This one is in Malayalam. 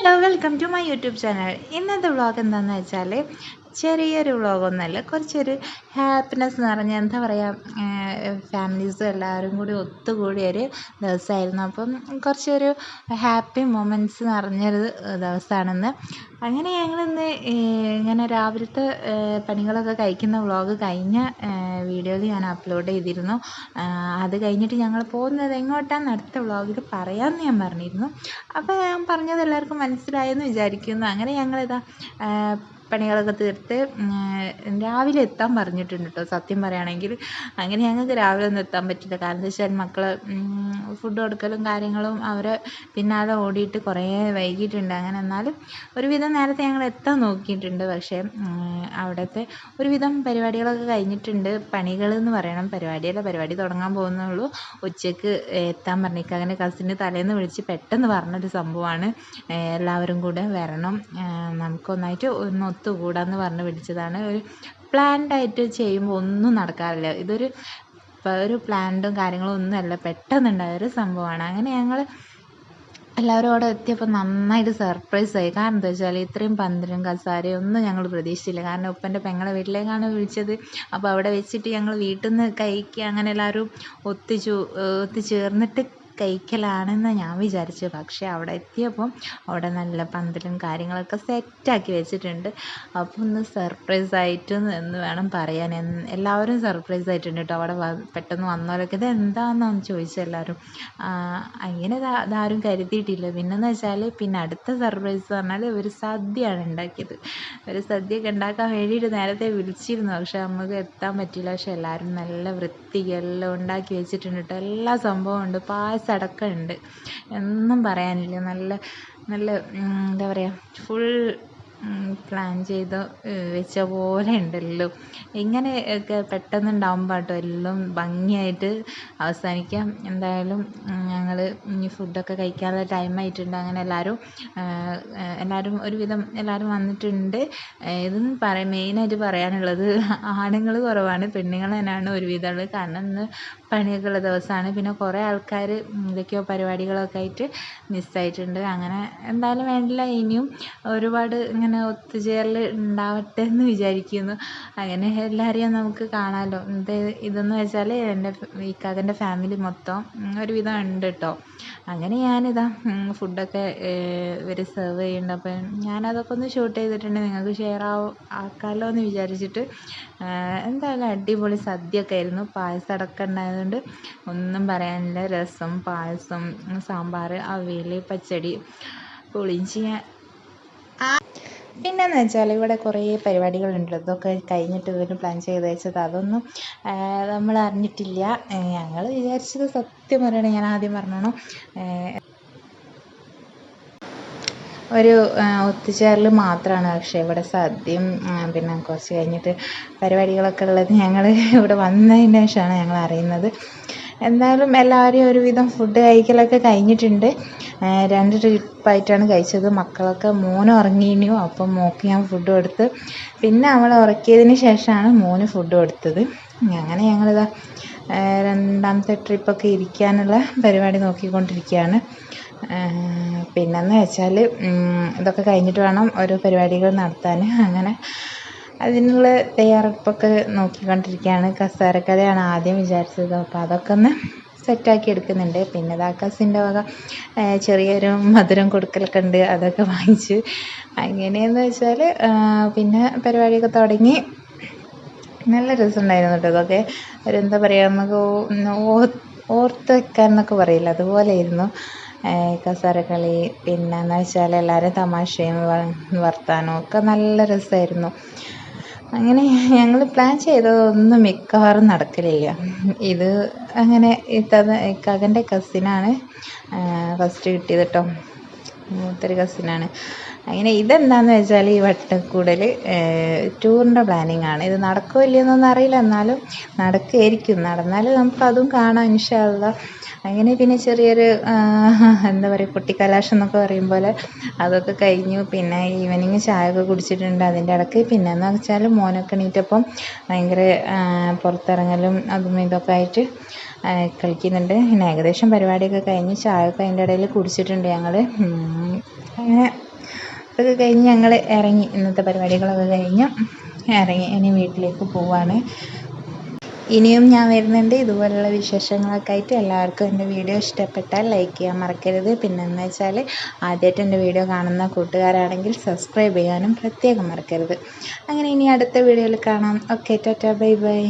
Hello welcome to my YouTube channel ഇന്നത്തെ വ്ളോഗ് എന്താണെന്ന് വെച്ചാൽ ചെറിയൊരു വ്ളോഗൊന്നുമല്ല കുറച്ചൊരു ഹാപ്പിനെസ് നിറഞ്ഞ എന്താ പറയുക ഫാമിലീസും എല്ലാവരും കൂടി ഒത്തുകൂടിയൊരു ദിവസമായിരുന്നു അപ്പം കുറച്ചൊരു ഹാപ്പി മൊമെന്റ്സ് നിറഞ്ഞൊരു ദിവസമാണെന്ന് അങ്ങനെ ഞങ്ങളിന്ന് ഇങ്ങനെ രാവിലത്തെ പണികളൊക്കെ കഴിക്കുന്ന വ്ളോഗ് കഴിഞ്ഞ വീഡിയോയിൽ ഞാൻ അപ്ലോഡ് ചെയ്തിരുന്നു. അത് കഴിഞ്ഞിട്ട് ഞങ്ങൾ പോകുന്നത് എങ്ങോട്ടാണ് അടുത്ത വ്ളോഗിൽ പറയാമെന്ന് ഞാൻ പറഞ്ഞിരുന്നു. അപ്പോൾ ഞാൻ പറഞ്ഞത് എല്ലാവർക്കും മനസ്സിലായെന്ന് വിചാരിക്കുന്നു. അങ്ങനെ ഞങ്ങളിതാ പണികളൊക്കെ തീർത്ത് രാവിലെ എത്താൻ പറഞ്ഞിട്ടുണ്ട് കേട്ടോ സത്യം പറയുകയാണെങ്കിൽ അങ്ങനെ ഞങ്ങൾക്ക് രാവിലെ ഒന്നും എത്താൻ പറ്റില്ല. കാരണം എന്താ വെച്ചാൽ മക്കൾ ഫുഡ് കൊടുക്കലും കാര്യങ്ങളും അവരെ പിന്നാലെ ഓടിയിട്ട് കുറേ വൈകിയിട്ടുണ്ട്. അങ്ങനെ എന്നാലും ഒരുവിധം നേരത്തെ ഞങ്ങൾ എത്താൻ നോക്കിയിട്ടുണ്ട്. പക്ഷേ അവിടുത്തെ ഒരുവിധം പരിപാടികളൊക്കെ കഴിഞ്ഞിട്ടുണ്ട്. പണികൾ എന്ന് പറയണം. പരിപാടിയല്ല പരിപാടി തുടങ്ങാൻ പോകുന്നുള്ളൂ ഉച്ചയ്ക്ക് എത്താൻ പറഞ്ഞേക്കുക അങ്ങനെ കസിന്റെ തലേന്ന് വിളിച്ച് പെട്ടെന്ന് പറഞ്ഞൊരു സംഭവമാണ്. എല്ലാവരും കൂടെ വരണം. നമുക്കൊന്നായിട്ട് ഒന്ന് ഒത്തുകൂടാന്ന് പറഞ്ഞ് പിടിച്ചതാണ്. ഒരു പ്ലാൻഡായിട്ട് ചെയ്യുമ്പോൾ ഒന്നും നടക്കാറില്ല. ഇതൊരു ഒരു പ്ലാൻഡും കാര്യങ്ങളും ഒന്നുമല്ല പെട്ടെന്നുണ്ടായ ഒരു സംഭവമാണ്. അങ്ങനെ ഞങ്ങൾ എല്ലാവരും അവിടെ എത്തിയപ്പോൾ നന്നായിട്ട് സർപ്രൈസ് ആയി. കാരണം എന്താ വെച്ചാൽ ഇത്രയും പന്തലും കസാരയും ഒന്നും ഞങ്ങൾ പ്രതീക്ഷിച്ചില്ല. കാരണം ഉപ്പന്റെ പെങ്ങളെ വീട്ടിലേക്കാണ് വിളിച്ചത്. അപ്പോൾ അവിടെ വെച്ചിട്ട് ഞങ്ങൾ വീട്ടിൽ നിന്ന് കഴിക്കുക അങ്ങനെ എല്ലാവരും ഒത്തുചൂ ഒത്തുചേർന്നിട്ട് കഴിക്കലാണെന്ന് ഞാൻ വിചാരിച്ചു പക്ഷേ അവിടെ എത്തിയപ്പം അവിടെ നല്ല പന്തലും കാര്യങ്ങളൊക്കെ സെറ്റാക്കി വെച്ചിട്ടുണ്ട്. അപ്പോൾ ഒന്ന് സർപ്രൈസ് ആയിട്ട് എന്ന് വേണം പറയാൻ. എല്ലാവരും സർപ്രൈസ് ആയിട്ടുണ്ട് കേട്ടോ. അവിടെ പെട്ടെന്ന് വന്നവരൊക്കെ ഇത് എന്താണെന്നാണ് ചോദിച്ചത് എല്ലാവരും. അങ്ങനെ അതാരും കരുതിയിട്ടില്ല. പിന്നെന്ന് വെച്ചാൽ പിന്നെ അടുത്ത സർപ്രൈസ് പറഞ്ഞാൽ ഒരു സദ്യയാണ് ഉണ്ടാക്കിയത്. ഒരു സദ്യയൊക്കെ ഉണ്ടാക്കാൻ വേണ്ടിയിട്ട് നേരത്തെ വിളിച്ചിരുന്നു. പക്ഷേ നമുക്ക് എത്താൻ പറ്റില്ല പക്ഷെ എല്ലാവരും നല്ല വൃത്തിയെല്ലാം ഉണ്ടാക്കി വെച്ചിട്ടുണ്ട് കേട്ടോ. എല്ലാ സംഭവവും ഉണ്ട്. എന്നും ഒന്നും പറയാനില്ല. നല്ല നല്ല എന്താ പറയുക ഫുൾ പ്ലാൻ ചെയ്ത് വെച്ച പോലെ ഉണ്ടല്ലോ ഇങ്ങനെ ഒക്കെ പെട്ടെന്ന് ഉണ്ടാകുമ്പോൾ കേട്ടോ എല്ലാം ഭംഗിയായിട്ട് അവസാനിക്കാം. എന്തായാലും ഞങ്ങൾ ഇനി ഫുഡൊക്കെ കഴിക്കാനുള്ള ടൈം ആയിട്ടുണ്ട്. അങ്ങനെ എല്ലാവരും എല്ലാവരും ഒരുവിധം എല്ലാവരും വന്നിട്ടുണ്ട്. ഇതെന്ന് പറയ മെയിനായിട്ട് പറയാനുള്ളത് ആണുങ്ങൾ കുറവാണ് പെണ്ണുങ്ങൾ തന്നെയാണ് ഒരുവിധം ഉള്ളത്. കാരണം ഇന്ന് പണിയൊക്കെ ഉള്ള ദിവസമാണ് പിന്നെ കുറേ ആൾക്കാർ എന്തൊക്കെയോ പരിപാടികളൊക്കെ ആയിട്ട് മിസ്സായിട്ടുണ്ട് അങ്ങനെ എന്തായാലും വേണ്ടില്ല. ഇനിയും ഒരുപാട് ഇങ്ങനെ ഒത്തുചേരൽ ഉണ്ടാവട്ടെ എന്ന് വിചാരിക്കുന്നു. അങ്ങനെ എല്ലാവരെയും നമുക്ക് കാണാമല്ലോ ഇത് ഇതെന്ന് വെച്ചാൽ എന്റെ ഇക്കാക്കന്റെ ഫാമിലി മൊത്തം ഒരുവിധം ഉണ്ട് കേട്ടോ അങ്ങനെ ഞാനിതാ ഫുഡൊക്കെ ഇവർ സെർവ് ചെയ്യുന്നുണ്ട്. അപ്പം ഞാനതൊക്കെ ഒന്ന് ഷൂട്ട് ചെയ്തിട്ടുണ്ട്. നിങ്ങൾക്ക് ഷെയർ ആവും ആക്കാമല്ലോ എന്ന് വിചാരിച്ചിട്ട്. എന്തായാലും അടിപൊളി സദ്യയൊക്കെ ആയിരുന്നു. പായസം അടക്കം ഉണ്ടായതുകൊണ്ട് ഒന്നും പറയാനില്ല. രസം പായസം സാമ്പാർ അവിയൽ പച്ചടി പുളിഞ്ചി പിന്നെയെന്ന് വെച്ചാൽ ഇവിടെ കുറേ പരിപാടികളുണ്ട്. ഇതൊക്കെ കഴിഞ്ഞിട്ട് ഇവർ പ്ലാൻ ചെയ്ത് വെച്ചത് അതൊന്നും നമ്മൾ അറിഞ്ഞിട്ടില്ല. ഞങ്ങൾ വിചാരിച്ചത് സത്യം പറയുകയാണെങ്കിൽ ഞാൻ ആദ്യം പറഞ്ഞോണം. ഒരു ഒത്തുചേരൽ മാത്രമാണ് പക്ഷേ ഇവിടെ സദ്യയും പിന്നെ കുറച്ച് കഴിഞ്ഞിട്ട് പരിപാടികളൊക്കെ ഉള്ളത് ഞങ്ങൾ ഇവിടെ വന്നതിന് ശേഷമാണ് ഞങ്ങൾ അറിയുന്നത്. എന്തായാലും എല്ലാവരെയും ഒരുവിധം ഫുഡ് കഴിക്കലൊക്കെ കഴിഞ്ഞിട്ടുണ്ട്. രണ്ട് ട്രിപ്പായിട്ടാണ് കഴിച്ചത്. മക്കളൊക്കെ മോന് ഉറങ്ങിയിരുന്നു അപ്പം മോക്ക് ഞാൻ ഫുഡ് കൊടുത്ത്. പിന്നെ അവളെ ഉറക്കിയതിന് ശേഷമാണ് മോന് ഫുഡ് കൊടുത്തത്. അങ്ങനെ ഞങ്ങളിതാ രണ്ടാമത്തെ ട്രിപ്പൊക്കെ ഇരിക്കാനുള്ള പരിപാടി നോക്കിക്കൊണ്ടിരിക്കുകയാണ്. പിന്നെന്ന് വെച്ചാൽ ഇതൊക്കെ കഴിഞ്ഞിട്ട് വേണം ഓരോ പരിപാടികൾ നടത്താൻ. അങ്ങനെ അതിനുള്ള തയ്യാറെടുപ്പൊക്കെ നോക്കിക്കൊണ്ടിരിക്കുകയാണ്. കസേരക്കഥയാണ് ആദ്യം വിചാരിച്ചത്. അപ്പോൾ അതൊക്കെ ഒന്ന് സെറ്റാക്കി എടുക്കുന്നുണ്ട്. പിന്നെ ദാക്കാസിന്റെ കസിന്റെ വക ചെറിയൊരു മധുരം കൊടുക്കലൊക്കെ ഉണ്ട്. അതൊക്കെ വാങ്ങിച്ച് അങ്ങനെയെന്ന് വെച്ചാൽ പിന്നെ പരിപാടിയൊക്കെ തുടങ്ങി. നല്ല രസമുണ്ടായിരുന്നു കേട്ടോ അതൊക്കെ ഒരു പറയുക നമുക്ക് ഓർത്ത് വെക്കാൻ എന്നൊക്കെ പറയില്ല. അതുപോലെയായിരുന്നു. കസേരക്കളി പിന്നെന്ന് വെച്ചാൽ എല്ലാവരും തമാശയും വർത്താനവും ഒക്കെ നല്ല രസമായിരുന്നു. അങ്ങനെ ഞങ്ങൾ പ്ലാൻ ചെയ്തതൊന്നും മിക്കവാറും നടക്കലില്ല. ഇത് അങ്ങനെ ഇത്തത് ഇക്കാക്കന്റെ കസിനാണ് ഫസ്റ്റ് കിട്ടിയത് കേട്ടോ മൂത്തൊരു കസിനാണ് അങ്ങനെ ഇതെന്താണെന്ന് വെച്ചാൽ ഈ വട്ടക്കൂടൽ ടൂറിന്റെ പ്ലാനിങ് ആണ്. ഇത് നടക്കുമോ ഇല്ലയെന്നൊന്നും അറിയില്ല. എന്നാലും നടക്കുമായിരിക്കും നടന്നാൽ നമുക്കതും കാണാം ഇൻഷാല്ല അങ്ങനെ പിന്നെ ചെറിയൊരു എന്താ പറയുക കുട്ടിക്കലാശം എന്നൊക്കെ പറയും പോലെ അതൊക്കെ കഴിഞ്ഞു. പിന്നെ ഈവനിങ് ഒക്കെ കുടിച്ചിട്ടുണ്ട്. അതിന്റെ ഇടയ്ക്ക് പിന്നെ എന്ന് വെച്ചാൽ മോനൊക്കെ എണീറ്റപ്പം ഭയങ്കര പുറത്തിറങ്ങലും അതും ഇതൊക്കെ ആയിട്ട് കളിക്കുന്നുണ്ട്. പിന്നെ ഏകദേശം പരിപാടിയൊക്കെ കഴിഞ്ഞ് ചായയൊക്കെ അതിന്റെ ഇടയിൽ കുടിച്ചിട്ടുണ്ട് ഞങ്ങൾ അങ്ങനെ അതൊക്കെ കഴിഞ്ഞ് ഞങ്ങൾ ഇറങ്ങി. ഇന്നത്തെ പരിപാടികളൊക്കെ കഴിഞ്ഞ് ഇറങ്ങി ഇനി വീട്ടിലേക്ക് പോവാണ്. ഇനിയും ഞാൻ വരുന്നുണ്ട്. ഇതുപോലുള്ള വിശേഷങ്ങളൊക്കെ ആയിട്ട് എല്ലാവർക്കും എന്റെ വീഡിയോ ഇഷ്ടപ്പെട്ടാൽ ലൈക്ക് ചെയ്യാൻ മറക്കരുത്. പിന്നെ എന്ന് വെച്ചാൽ ആദ്യമായിട്ട് എന്റെ വീഡിയോ കാണുന്ന കൂട്ടുകാരാണെങ്കിൽ സബ്സ്ക്രൈബ് ചെയ്യാനും പ്രത്യേകം മറക്കരുത്. അങ്ങനെ ഇനി അടുത്ത വീഡിയോയിൽ കാണാം. Okay tata bye bye.